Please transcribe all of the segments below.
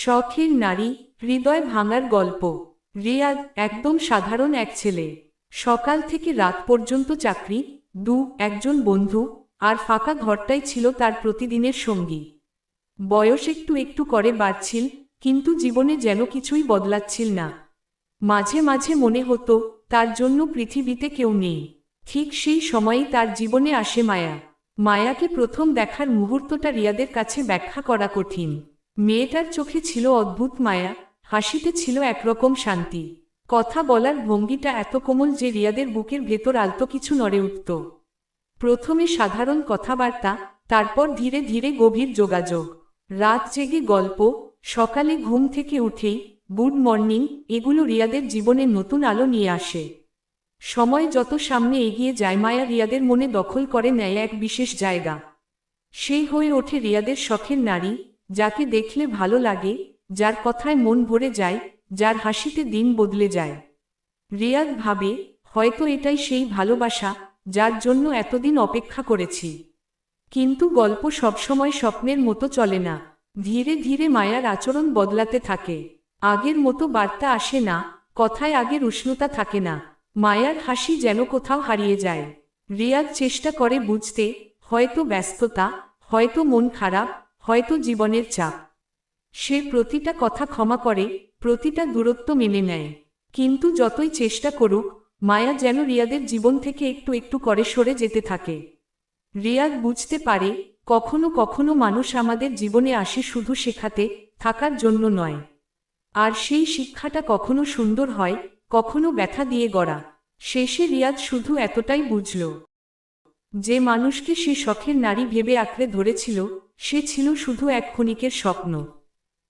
শখের নারী, হৃদয় ভাঙার গল্প। রিয়াদ একদম সাধারণ এক ছেলে। সকাল থেকে রাত পর্যন্ত চাকরি, দু, একজন বন্ধু, আর ফাঁকা ঘরটাই ছিল তার প্রতিদিনের সঙ্গী। বয়স একটু একটু করে বাড়ছিল, কিন্তু জীবনে যেন কিছুই বদলাচ্ছিল না। মাঝে মাঝে মনে হতো, তার জন্য পৃথিবীতে কেউ নেই। ঠিক সেই সময়ই তার জীবনে আসে মায়া। মায়াকে প্রথম দেখার মুহূর্তটা রিয়াদের কাছে ব্যাখ্যা করা কঠিন। মেয়েটার চোখে ছিল অদ্ভুত মায়া, হাসিতে ছিল একরকম শান্তি। কথা বলার ভঙ্গিটা এত কোমল যে রিয়াদের বুকের ভেতর আলতো কিছু নড়ে উঠত। প্রথমে সাধারণ কথাবার্তা, তারপর ধীরে ধীরে গভীর যোগাযোগ। রাত জেগে গল্প, সকালে ঘুম থেকে উঠেই, গুড মর্নিং, এগুলো রিয়াদের জীবনে নতুন আলো নিয়ে আসে। সময় যত সামনে এগিয়ে যায়, মায়া রিয়াদের মনে দখল করে নেয় এক বিশেষ জায়গা। সেই হয়ে ওঠে রিয়াদের শখের নারী যাকে দেখলে ভালো লাগে, যার কথায় মন ভরে যায়, যার হাসিতে দিন বদলে যায়। রিয়াদ ভাবে, হয়তো এটাই সেই ভালোবাসা, যার জন্য এতদিন অপেক্ষা করেছি। কিন্তু গল্প সবসময় স্বপ্নের মতো চলে না। ধীরে ধীরে মায়ার আচরণ বদলাতে থাকে। আগের মতো বার্তা আসে না, কথায় আগের উষ্ণতা থাকে না। মায়ার হাসি যেন কোথাও হারিয়ে যায়। রিয়াদ চেষ্টা করে বুঝতে, হয়তো ব্যস্ততা, হয়তো মন খারাপ হয়তো জীবনের চাপ। সে প্রতিটা কথা ক্ষমা করে, প্রতিটা দূরত্ব মেনে নেয়। কিন্তু যতই চেষ্টা করুক, মায়া যেন রিয়াদের জীবন থেকে একটু একটু করে সরে যেতে থাকে। রিয়াদ বুঝতে পারে, কখনো কখনো মানুষ আমাদের জীবনে আসে শুধু শেখাতে, থাকার জন্য নয়। আর সেই শিক্ষাটা কখনো সুন্দর হয়, কখনো ব্যথা দিয়ে গড়া। শেষে রিয়াদ শুধু এতটাই বুঝল যে মানুষকে সে শখের নারী ভেবে আঁকড়ে ধরেছিল সে ছিল শুধু এক ক্ষণিকের স্বপ্ন।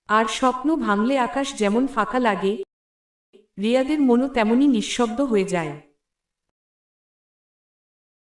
আর স্বপ্ন ভাঙলে আকাশ যেমন ফাঁকা লাগে, রিয়াদের মনও তেমনই নিঃশব্দ হয়ে যায়।